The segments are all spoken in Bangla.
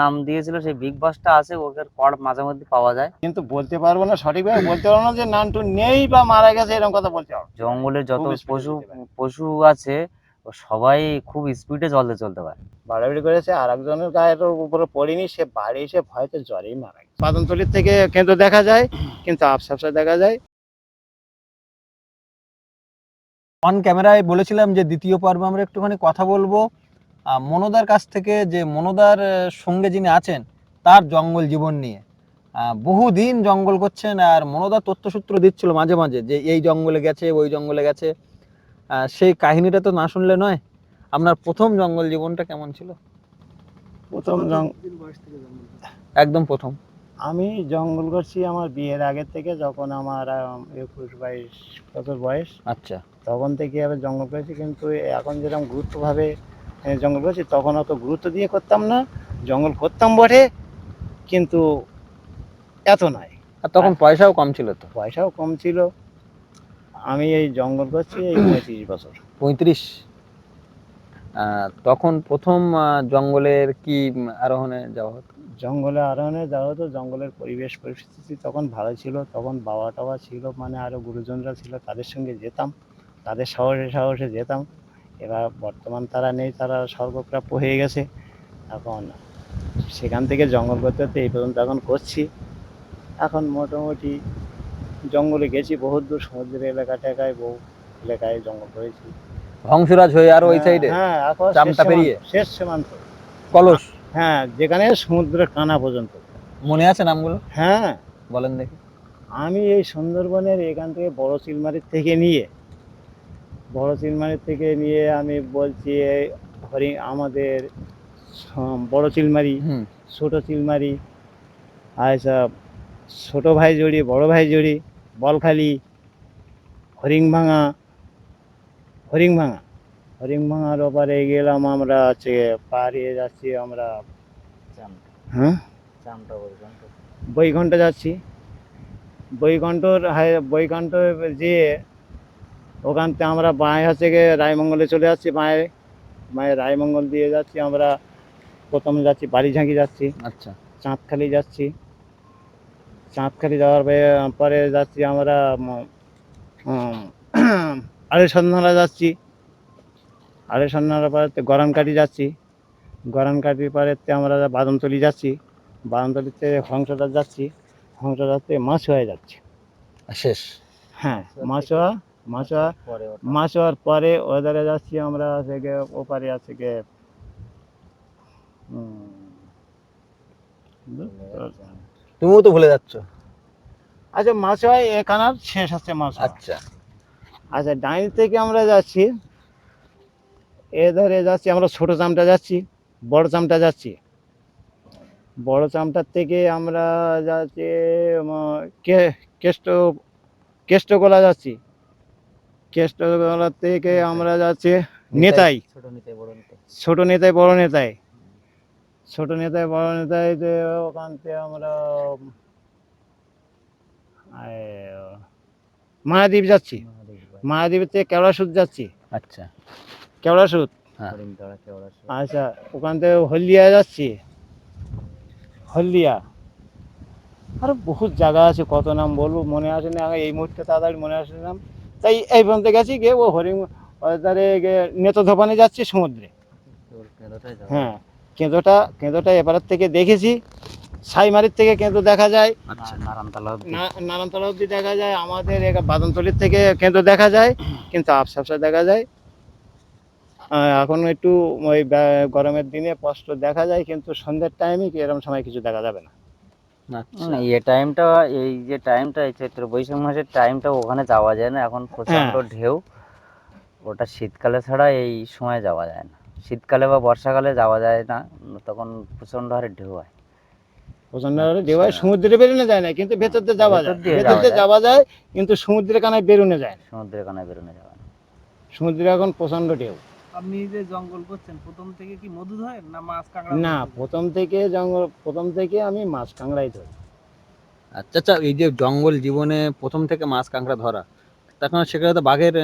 নাম দিয়েছিল সেই বিগ বাসটা আছে ওকে কড় মাঝে মধ্যে পাওয়া যায়। কিন্তু বলতে পারব না সঠিকভাবে বলতে পারব না যে নানটু নেই বা মারা গেছে এরকম কথা বলতে পারব জঙ্গলে যত পশু পশু আছে ও সবাই খুব স্পিডে জলে চলতে পারে। বাড়াবাড়ি করেছে আর একজনের গায়ের উপরে পড়িনি সে বাড়ি এসে ভয়তে জ্বরেই মারা গেছে। পাদনতলির থেকে কিন্তু দেখা যায় কিন্তু আফসাফসা দেখা যায়। অন ক্যামেরায় বলেছিলাম যে দ্বিতীয় পর্বে আমরা একটুখানি কথা বলব। মনোদার কাছ থেকে যে মনোদার সঙ্গে যিনি আছেন তার জঙ্গল জীবন নিয়ে। বহুদিন জঙ্গল করছেন আর মনোদা তথ্যসূত্র দিচ্ছিল মাঝে মাঝে যে এই জঙ্গলে গেছে ওই জঙ্গলে গেছে। সেই কাহিনীটা তো না শুনলে নয়। আপনার প্রথম জঙ্গল জীবনটা কেমন ছিল? প্রথম একদম প্রথম। আমি জঙ্গল করছি আমার বিয়ের আগের থেকে যখন আমার একুশ বাইশ বছর বয়স। আচ্ছা। তখন থেকে আমি জঙ্গল করেছি কিন্তু এখন যেরকম গুরুত্বভাবে জঙ্গল করেছি তখন অত গুরুত্ব দিয়ে করতাম না জঙ্গল করতাম বটে কিন্তু এত নয় আর তখন পয়সাও কম ছিল তো। পয়সাও কম ছিল। আমি এই জঙ্গল করছি এই পঁয়ত্রিশ বছর। পঁয়ত্রিশ। তখন প্রথম জঙ্গলের কি আরোহণে যাওয়া হতো? জঙ্গলে আরোহণে যাওয়া হতো জঙ্গলের পরিবেশ পরিস্থিতি তখন ভালো ছিল তখন বাবা টাবা ছিল মানে আরও গুরুজনরা ছিল তাদের সঙ্গে যেতাম তাদের সাহসে সাহসে যেতাম। এবার বর্তমান তারা নেই তারা স্বর্গপ্রাপ্য হয়ে গেছে। এখন সেখান থেকে জঙ্গল করতে করতে এই পর্যন্ত এখন করছি। এখন মোটামুটি জঙ্গলে গেছি বহুত দূর সমুদ্রের এলাকা টেকায় বহু এলাকায় জঙ্গল করেছি। হংসরাজ হয়ে আর ওই হ্যাঁ, সাইডে হ্যাঁ এখন সীমান্ত- পেরিয়ে? শেষ সীমান্ত। কলস? হ্যাঁ যেখানে সমুদ্রের কানা পর্যন্ত। মনে আছে নামগুলো? হ্যাঁ। বলেন দেখি। আমি এই সুন্দরবনের এখান থেকে বড় চিলমারির থেকে নিয়ে বড় চিলমারির থেকে নিয়ে আমি বলছি এই হরি আমাদের বড় চিলমারি ছোট চিলমারি আচ্ছা ছোট ভাই জড়ি বড় ভাই জড়ি বলখালি হরিংভাঙা হরিংভাঙা হরিংভাঙার ওপারে গেলাম আমরা হচ্ছে পাড়িয়ে যাচ্ছি আমরা হ্যাঁ? বৈকুণ্ঠ। যাচ্ছি। হাই- বৈকুণ্ঠ যেয়ে ওখান থেকে আমরা বাঁয়ে হচ্ছে গিয়ে রায়মঙ্গলে চলে যাচ্ছি বাঁয়ে। বাঁয়ে রায়মঙ্গল দিয়ে যাচ্ছি আমরা। প্রথমে যাচ্ছি বাড়িঝাঁকি যাচ্ছি। আচ্ছা। চাঁদখালি যাচ্ছি। চাঁদখালি যাওয়ার পরে- যাচ্ছি আমরা আড়ে সন্ধ্যালা যাচ্ছি। আড়ে সন্ধ্যালা পরে গরমকাটি যাচ্ছি। গরমকাটির পরে তে আমরা বাদামতলি যাচ্ছি। বাদামতলিতে হংসদার যাচ্ছি। হংসদাতে মাছুয়ায় যাচ্ছি। শেষ। হ্যাঁ মাছুয়া মাছুয়া হওয়ার পরে ওধারে যাচ্ছি আমরা আছে থেকে ওপারে আছে গিয়ে। তুমিও তো ভুলে যাচ্ছ। আচ্ছা মাছুয়ায় এখানার শেষ আছে মাছুয়া আচ্ছা। আচ্ছা ডাইন থেকে আমরা যাচ্ছি। এ ধরে যাচ্ছি আমরা ছোট চামটা যাচ্ছি বড় চামটা যাচ্ছি। বড় চামটার থেকে আমরা যাচ্ছি কেষ্ট কেষ্টগোলা যাচ্ছি। কেষ্টগোলা থেকে আমরা যাচ্ছি নেতাই। ছোট বড় নিতে ছোট নেতাই বড় নেতাই। ছোট নেতাই বড় নেতাই যে ওখান থেকে আমরা মায়াদ্বীপ যাচ্ছি। মায়াদ্বীপের থেকে কেওড়াসুদ যাচ্ছি। আচ্ছা। কেওড়াসুদ? হ্যাঁ। আচ্ছা ওখান থেকে হলদিয়া যাচ্ছি। হলদিয়া। আর বহুত জায়গা আছে কত নাম বলব মনে আসে না এই মুহূর্তে তাড়াতাড়ি মনে আসে নাম তাই এই পর্যন্ত গেছি গিয়ে ও হরিং ওধারে গিয়ে নেতধোপানে যাচ্ছি সমুদ্রে। হ্যাঁ কেঁদোটা কেঁদোটা এপারের থেকে দেখেছি। সাইমারির থেকে কেঁদো দেখা যায়। আচ্ছা নারায়ণতলা অব্দি দেখা যায়। আমাদের বাদনতলির থেকে কেঁদো দেখা যায় কিন্তু আফসাফসা দেখা যায়। এখন একটু ওই গরমের দিনে স্পষ্ট দেখা যায় কিন্তু সন্ধ্যের টাইমে কি এরকম সময় কিছু দেখা যাবে না। না, এই টাইমটা এই যে টাইমটা এই চৈত্র বৈশাখ মাসের টাইমটা ওখানে যাওয়া যায় না। এখন প্রচণ্ড ঢেউ। ওটা শীতকালে ছাড়া এই সময় যাওয়া যায় না। শীতকালে বা বর্ষাকালে যাওয়া যায় না। তখন প্রচণ্ড হারে ঢেউ হয়। প্রচণ্ড হারে দেওয়ায় সমুদ্রে বেরোনো যায় না কিন্তু ভেতর দিয়ে যাওয়া যায়। ভেতর দিয়ে যাওয়া যায়। যাওয়া যায় কিন্তু সমুদ্রের কানায় বেরোনো যায় না। সমুদ্রের কানায় বেরোনো যাওয়া না। সমুদ্রে এখন প্রচণ্ড ঢেউ। আপনি যে জঙ্গল করছেন প্রথম থেকে কি মধু ধরেন না মাছ কাঁকড়া না প্রথম থেকে জঙ্গল প্রথম থেকে আমি মাছ কাংড়াই ধরি। আচ্ছা আচ্ছা এই যে জঙ্গল জীবনে প্রথম থেকে মাছ কাঁকড়া ধরা তখন সেখানে তো বাঘের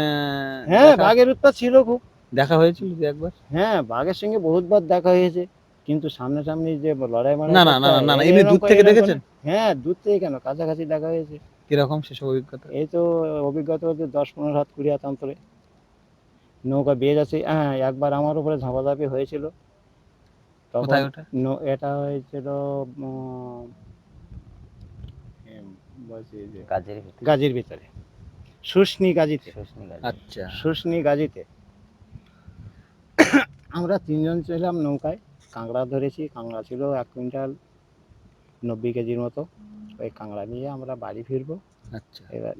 হ্যাঁ দেখা- বাঘের উৎপাত ছিল খুব। দেখা হয়েছিল দু একবার? হ্যাঁ বাঘের সঙ্গে বহুতবার দেখা হয়েছে কিন্তু সামনাসামনি যে লড়াই মারাই না না না না না এমনি দূর থেকে দেখেছেন? হ্যাঁ দূর থেকে কেন? কাছাকাছি দেখা হয়েছে। কীরকম সেসব অভিজ্ঞতা? এই তো অভিজ্ঞতা হচ্ছে দশ পনেরো হাত কুড়ি হাত অন্তরে। নৌকা বেয়ে যাচ্ছে। হ্যাঁ একবার আমার উপরে ঝাঁপাঝাঁপি হয়েছিল। তখন কোথায় ওটা? ন- এটা হয়েছিল গাজীর ভিতরে। শুষ্নি গাজীতে। আচ্ছা। শুষ্নি গাজীতে। আমরা তিনজন ছিলাম নৌকায়। কাঁকড়া ধরেছি কাঁকড়া ছিল এক কুইন্টাল নব্বই কেজির মতো। ওই কাঁকড়া নিয়ে আমরা বাড়ি ফিরবো। আচ্ছা। এবার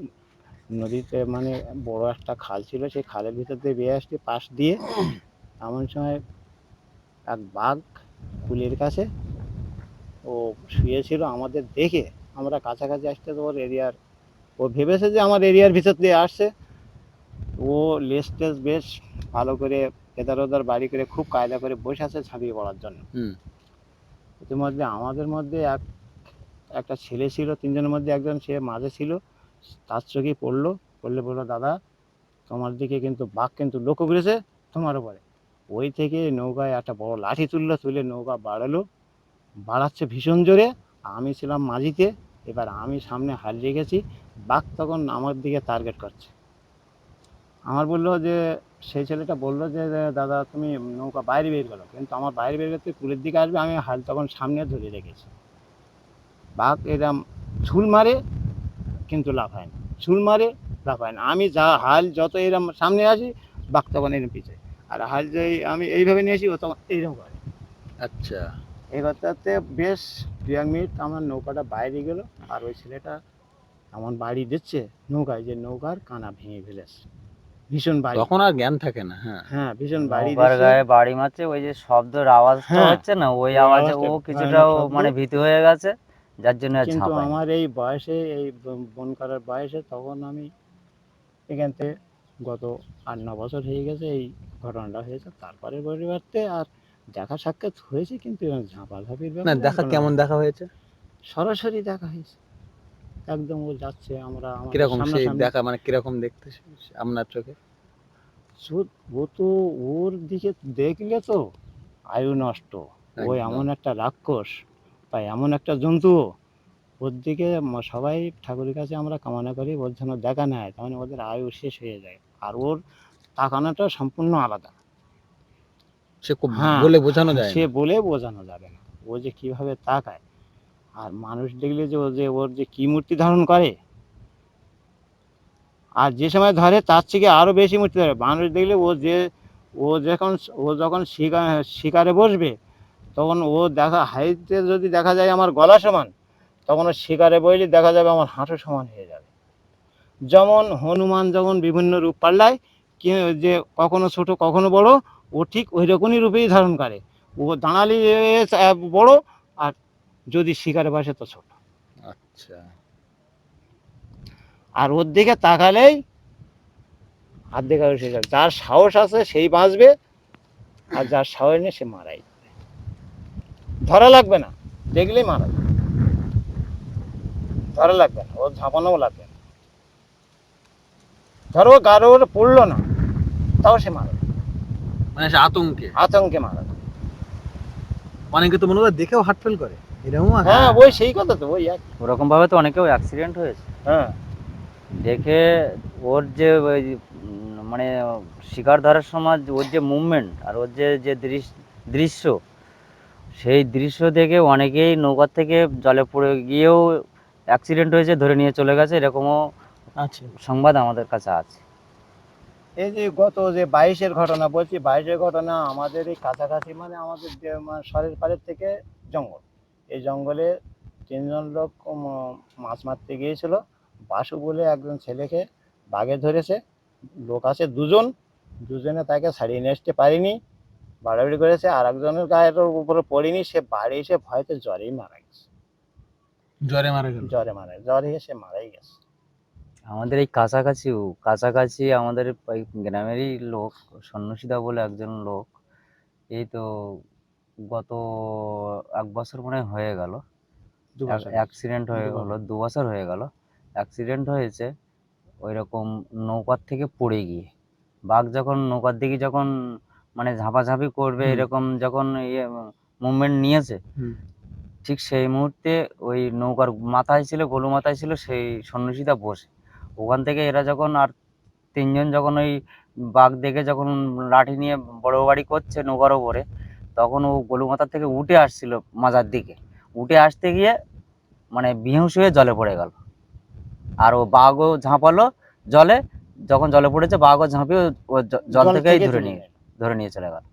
নদীতে মানে বড় একটা খাল ছিল সেই খালের ভিতর দিয়ে বেয়ে আসছি পাশ দিয়ে এমন সময় এক বাঘ কুলির কাছে ও শুয়েছিল আমাদের দেখে। আমরা কাছাকাছি আসতে তো ওর এরিয়ার ও ভেবেছে যে আমার এরিয়ার ভিতর দিয়ে আসছে। ও লেস টেস বেশ ভালো করে এদার ওদার বাড়ি করে খুব কায়দা করে বসে আছে ঝাঁপিয়ে পড়ার জন্য। ইতিমধ্যে আমাদের মধ্যে এক একটা ছেলে ছিল তিনজনের মধ্যে একজন সে মাঝে ছিল। তার চোখে পড়ল পড়লে বলল দাদা তোমার দিকে কিন্তু বাঘ কিন্তু লক্ষ্য করেছে তোমার উপরে। ওই থেকে নৌকায় একটা বড় লাঠি তুললো তুলে নৌকা বাড়ালো বাড়াচ্ছে ভীষণ জোরে। আমি ছিলাম মাঝিতে এবার আমি সামনে হাল রেখেছি বাঘ তখন আমার দিকে টার্গেট করছে। আমার বলল যে সেই ছেলেটা বলল যে যে, দাদা তুমি নৌকা বাইরে বের করো। কিন্তু আমার বাইরে বের করতে কুলের দিকে আসবে আমি হাল তখন সামনে ধরে রেখেছি। বাঘ এরম ঝুল মারে কিন্তু লাফায় না। ঝুল মারে লাফায় না। আমি যা হাল যত এরম সামনে আসি বাঘ তখন এরম পিছে। আর হাল যে আমি এইভাবে নিয়ে আসি ও তখন এইরকম করে। আচ্ছা। এই কথাতে বেশ দু এক মিনিট আমার নৌকাটা বাইরে গেল আর ওই ছেলেটা এমন বাড়ি দিচ্ছে নৌকায় যে নৌকার কানা ভেঙে ফেলেছে ভীষণ বাড়ি। তখন আর জ্ঞান থাকে না হ্যাঁ। হ্যাঁ ভীষণ বাড়ি গায়ে বাড়ি মারছে ওই যে শব্দের আওয়াজটা হ্যাঁ, হচ্ছে না ওই ওই আওয়াজে ও আওয়াজটা, কিছুটা মানে। ভীতি হয়ে গেছে। যার জন্য কিন্তু আমার এই বয়সে এই বন করার বয়সে তখন আমি এখান থেকে গত আট ন বছর হয়ে গেছে এই ঘটনাটা হয়েছে। তারপরে পরিবর্তে আর দেখা সাক্ষাৎ হয়েছে কিন্তু ঝাঁপাঝাঁপির না দেখা কেমন দেখা হয়েছে? সরাসরি দেখা হয়েছে। একদম ও যাচ্ছে আমরা আমাদের কীরকম সেই দেখা মানে কীরকম দেখতে আপনার চোখে? ও তো ওর দিকে দেখলে তো আয়ু নষ্ট। ওই এমন একটা রাক্ষস। বা এমন একটা জন্তু ওর দিকে সবাই ঠাকুরের কাছে আমরা কামনা করি ওর যেন দেখা নেয় তার মানে ওদের আয়ু শেষ হয়ে যায়। আর ওর তাকানোটা সম্পূর্ণ আলাদা। সে খুব হ্যাঁ, বলে বোঝানো যায় সে বলে বোঝানো যাবে না। ও যে কীভাবে তাকায়। আর মানুষ দেখলে যে ও যে ওর যে কি মূর্তি ধারণ করে আর যে সময় ধরে তার থেকে আরও বেশি মূর্তি ধরে। মানুষ দেখলে ও যে ও যখন ও যখন শিকার শিকারে বসবে তখন ও দেখা হাইটে যদি দেখা যায় আমার গলা সমান তখন ও শিকারে বইলে দেখা যাবে আমার হাঁটু সমান হয়ে যাবে। যেমন হনুমান যখন বিভিন্ন রূপ পাল্লায় কি যে কখনো ছোট কখনো বড় ও ঠিক ওই রকমই রূপেই ধারণ করে। ও দাঁড়ালি বড় আর যদি শিকারে বসে তো ছোট। আচ্ছা। আর ওর দিকে তাকালেই হাত দেখা যার সাহস আছে সেই বাঁচবে আর যার সাহস নেই সে মারাই। ধরা লাগবে না দেখলেই মারা যাবে। ধরা লাগবে না ওর ঝাঁপানোও লাগবে না। ধরো গারো ওর পড়ল না তাও সে মারা মানে সে আতঙ্কে? আতঙ্কে মারা অনেকে তো মনে হয় দেখেও হার্ট ফেল করে। এরকম হ্যাঁ ওই সেই কথা তো ওই এক ওরকম ভাবে তো অনেকেও অ্যাক্সিডেন্ট হয়েছে। হ্যাঁ। দেখে ওর যে ওই মানে শিকার ধরার সময় ওর যে মুভমেন্ট আর ওর যে যে দৃশ্য সেই দৃশ্য দেখে অনেকেই নৌকার থেকে জলে পড়ে গিয়েও অ্যাক্সিডেন্ট হয়েছে ধরে নিয়ে চলে গেছে এরকমও আচ্ছা। সংবাদ আমাদের কাছে আছে। এই যে গত যে বাইশের ঘটনা বলছি বাইশের ঘটনা আমাদের এই কাছাকাছি মানে আমাদের যে মানে পাড়ের থেকে জঙ্গল। এই জঙ্গলে তিনজন লোক মাছ মারতে গিয়েছিল। বাসু বলে একজন ছেলেকে বাঘে ধরেছে। লোক আছে দুজন। দুজনে তাকে ছাড়িয়ে নিয়ে আসতে পারিনি। বাড়াবাড়ি করেছে আর একজনের গায়ের উপরে পড়েনি সে বাড়ি এসে ভয়তে জ্বরেই মারা গেছে। জ্বরে মারা গেল? জ্বরে মারা জ্বরে এসে মারাই গেছে। আমাদের এই কাছাকাছিও কাছাকাছি আমাদের এই গ্রামেরই লোক সন্ন্যাসীদা বলে একজন লোক এই তো গত এক বছর মনে হয় হয়ে গেল। অ্যাক্সিডেন্ট হয়ে। হলো দু বছর হয়ে গেল। অ্যাক্সিডেন্ট হয়েছে ওই রকম নৌকার থেকে পড়ে গিয়ে। বাঘ যখন নৌকার দিকে যখন মানে ঝাঁপাঝাঁপি করবে এরকম যখন ইয়ে মুভমেন্ট নিয়েছে ঠিক সেই মুহূর্তে ওই নৌকার মাথায় ছিল গলু মাথায় ছিল সেই সন্ন্যাসীটা বসে। ওখান থেকে এরা যখন আর তিনজন যখন ওই বাঘ দেখে যখন লাঠি নিয়ে বড় বাড়ি করছে নৌকার ওপরে তখন ও গলু মাথার থেকে উঠে আসছিল মাজার দিকে। উঠে আসতে গিয়ে মানে বিহুস হয়ে জলে পড়ে গেল। আর ও বাঘও ঝাঁপালো জলে যখন জলে পড়েছে বাঘও ঝাঁপিয়ে ও- জল থেকেই ধরে নেয়। ধরে নিয়ে চলে গেল।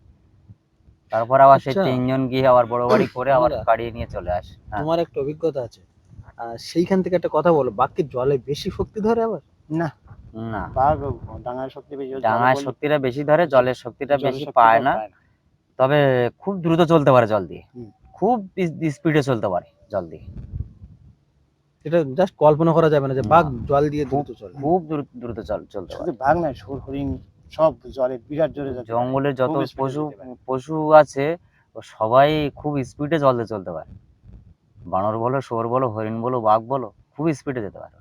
তারপর আবার সেই আচ্ছা। তিনজন গিয়ে আবার বড় বাড়ি করে আবার কাড়িয়ে নিয়ে চলে আসে। হ্যাঁ। তোমার একটা অভিজ্ঞতা আছে। সেইখান থেকে একটা কথা বলো বাঘ কি জলে বেশি শক্তি ধরে আবার? না। না। বাঘ ডাঙায় শক্তি বেশি ডাঙায় শক্তিটা বেশি ধরে জলের শক্তিটা বেশি পায় না। তবে খুব দ্রুত চলতে পারে জল দিয়ে। খুব স্পিডে চলতে পারে জল দিয়ে। এটা জাস্ট কল্পনা করা যাবে না যে বাঘ জল দিয়ে দ্রুত চলে। খুব দ্রুত দ্রুত চল চলতে পারে। বাঘ নয় সুর হরিণ সব জলে বিরাট জোরে জঙ্গলে যত পশু পশু আছে ও সবাই খুব স্পিডে জলে চলতে পারে। বানর বলো শুয়োর বলো হরিণ বলো বাঘ বলো খুব স্পিডে যেতে পারে।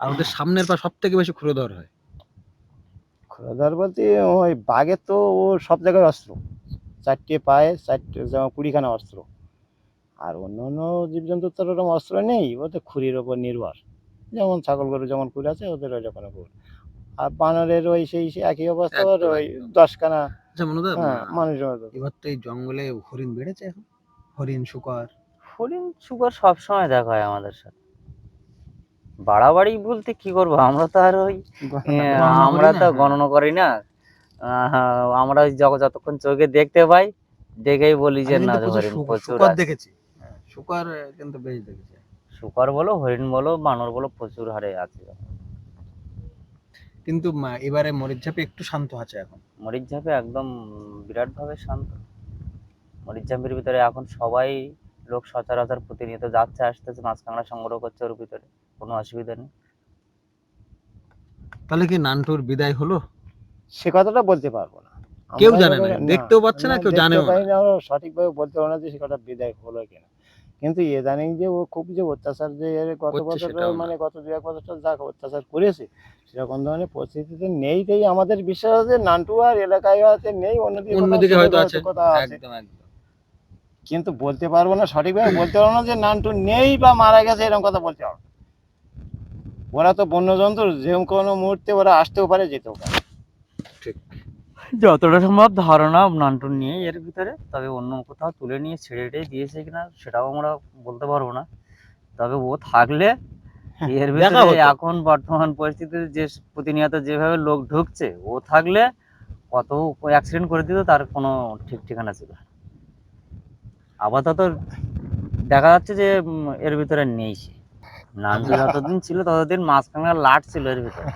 আর ওদের সামনের পা সব থেকে বেশি ক্ষুরোধর হয়? খোলাদার বলতে ওই বাঘের তো ও সব জায়গায় অস্ত্র। চারটে পায়ে চারটে যেমন কুড়িখানা অস্ত্র। আর অন্য অন্য জীবজন্তুর তো ওরকম অস্ত্র নেই ও তো খুরির ওপর নির্ভর। যেমন ছাগল গরু যেমন খুর আছে ওদের ওই রকম খুর আর বানরের ওই সেই একই অবস্থা একদম, ওই দশখানা আচ্ছা হ্যাঁ মানুষের মতো। এবার তো এই জঙ্গলে হরিণ বেড়েছে এখন? হরিণ শুকর? হরিণ শুকর সবসময় দেখা হয় আমাদের সাথে। বাড়াবাড়ি বলতে কি করব? আমরা তো আর ওই গণনা আমরা করি না, তো হ্যাঁ। গণনা করি না। আহ, আমরা ওই যতক্ষণ চোখে দেখতে পাই দেখেই বলি যে না হরিণ প্রচুর শুকর দেখেছি। শুকর কিন্তু বেশ দেখেছি। শুকর বলো হরিণ বলো বানর বলো প্রচুর হারে আছে। কিন্তু এবারে মরিচঝাপে একটু শান্ত আছে এখন। মরিচ ঝাপে একদম বিরাট ভাবে শান্ত। মরিচ ঝাপের ভিতরে এখন সবাই লোক সচরাচর প্রতিনিয়ত যাচ্ছে আসতেছে মাছ কাঁকড়া সংগ্রহ করছে ওর ভিতরে। কোনো অসুবিধা নেই। তাহলে কি নানটুর বিদায় হলো? সে কথাটা বলতে পারব না। কেউ জানে না, দেখতেও পাচ্ছে না, কেউ জানেও না। সঠিকভাবে বলতে পারব না যে সে কথা বিদায় হলো কিনা। কিন্তু ইদানিং যে ও খুব যে অত্যাচার যে এর গত বছর মানে গত দু এক বছর যা অত্যাচার করেছে সেরকম ধরনের পরিস্থিতিতে নেই তাই আমাদের বিশ্বাস আছে নান্টু আর এলাকায় হয়তো নেই অন্যদিকে অন্যদিকে হয়তো আছে। কোথাও আছে। একদম একদম। কিন্তু বলতে পারব না সঠিকভাবে বলতে পারব না যে নান্টু নেই বা মারা গেছে এরকম কথা বলতে পারব ওরা তো বন্যজন্তু যে কোনো মুহূর্তে ওরা আসতেও পারে যেতেও পারে। ঠিক। যতটা সম্ভব ধারণা নান্টুর নিয়ে এর ভিতরে তবে অন্য কোথাও তুলে নিয়ে ছেড়ে দিয়েছে কিনা সেটাও আমরা বলতে পারব না। তবে ও থাকলে এর ভিতরে এখন বর্তমান পরিস্থিতিতে যে প্রতিনিয়ত যেভাবে লোক ঢুকছে ও থাকলে কত অ্যাক্সিডেন্ট করে দিত তার কোনো ঠিক ঠিকানা ছিল না। আপাতত দেখা যাচ্ছে যে এর ভিতরে নেই সে। নান্টু যতদিন ছিল ততদিন মাছ কাঁকড়ার লাট ছিল এর ভিতরে।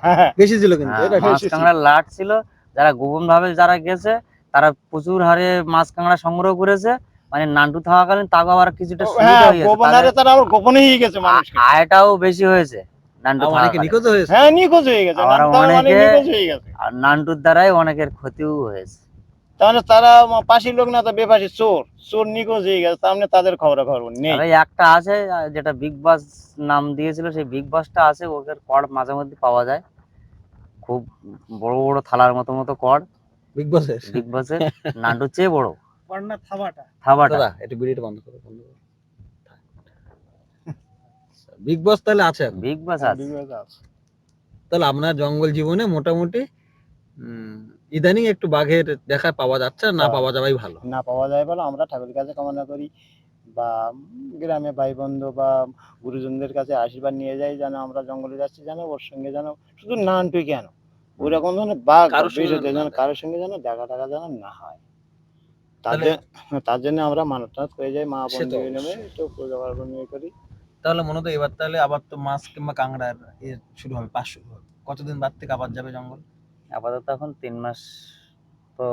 বেশি ছিল কিন্তু হ্যাঁ, মাছ কাঁকড়ার লাট ছিল যারা গোপন ভাবে যারা গেছে তারা প্রচুর হারে মাছ কাঁকড়া সংগ্রহ করেছে। মানে নান্টু থাকাকালীন তাকে আবার কিছুটা সুবিধা হ্যাঁ হয়েছে গোপন হারে তারা আবার গোপনেই গেছে মানুষ আয়টাও বেশি হয়েছে হ্যাঁ নান্টুর দ্বারাই অনেকের ক্ষতিও হয়েছে। তাহলে তারা পাশের লোক না তো বেপাশি চোর। চোর নিখোঁজ হয়ে গেছে মানে তাদের খবর খবর নেই একটা আছে যেটা বিগ বাস নাম দিয়েছিল সেই বিগ বাসটা আছে ওদের কড় মাঝে মধ্যে পাওয়া যায়। খুব বড় বড় থালার মতো মতো কর। বিগ বসের বিগ বাসের নান্টুর চেয়ে বড়। পান্না থাবাটা। থাবাটা। দাদা একটু ভিডিওটা বন্ধ করো বন্ধ করো। বিগ বস তাহলে আছে। বিগ বাস হ্যাঁ, আছে। বিবেক আছে। তাহলে আপনার জঙ্গল জীবনে মোটামুটি উম, ইদানিং একটু বাঘের দেখা পাওয়া যাচ্ছে না হ্যাঁ। পাওয়া যাওয়াই ভালো। না পাওয়া যায় বলে আমরা ঠাকুরের কাছে কামনা করি বা গ্রামে ভাই বন্ধু বা গুরুজনদের কাছে আশীর্বাদ নিয়ে যাই যেন আমরা জঙ্গলে যাচ্ছি যেন ওর সঙ্গে যেন শুধু নানটুই কেন। ওই রকম ধরনের কারোর সঙ্গে যেন না যেন কারোর সঙ্গে যেন দেখা টাকা যেন না হয়। তার জন্য তার জন্য আমরা মানত করে যাই মা বন্ধু নেমে একটু পূজা পার্বণ করি। তাহলে মনে তো এবার তাহলে আবার তো মাছ কিংবা কাঁকড়ার এ শুরু হবে পাস শুরু হবে। কতদিন বাদ থেকে আবার যাবে জঙ্গল? আপাতত এখন তিন মাস তো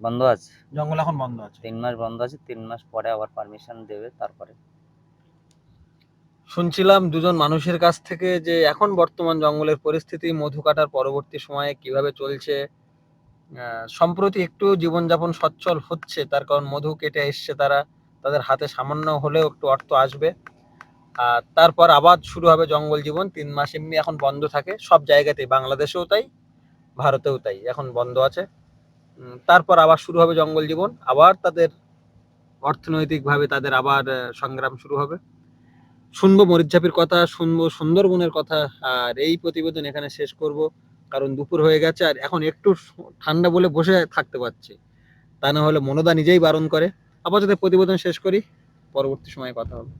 বন্ধ আছে। জঙ্গল এখন বন্ধ আছে। তিন মাস বন্ধ আছে তিন মাস পরে আবার পারমিশন দেবে তারপরে। শুনছিলাম দুজন মানুষের কাছ থেকে যে এখন বর্তমান জঙ্গলের পরিস্থিতি, মধু কাটার পরবর্তী সময়ে কীভাবে চলছে সম্প্রতি একটু জীবনযাপন সচ্ছল হচ্ছে, তার কারণ মধু কেটে এসছে তারা, তাদের হাতে সামান্য হলেও একটু অর্থ আসবে। আর তারপর আবার শুরু হবে জঙ্গল জীবন, তিন মাস এমনি এখন বন্ধ থাকে, সব জায়গাতেই, বাংলাদেশেও তাই, ভারতেও তাই, এখন বন্ধ আছে। তারপর আবার শুরু হবে জঙ্গল জীবন, আবার তাদের অর্থনৈতিকভাবে তাদের আবার সংগ্রাম শুরু হবে। শুনব মরিচঝাপির কথা, শুনব, সুন্দরবনের কথা, আর এই প্রতিবেদন এখানে শেষ করব। কারণ দুপুর হয়ে গেছে, আর এখন একটু ঠান্ডা বলে বসে থাকতে পারছি। তা না হলে মনোদা নিজেই বারণ করে। আপাতত প্রতিবেদন শেষ করি, পরবর্তী সময়ে কথা হবে।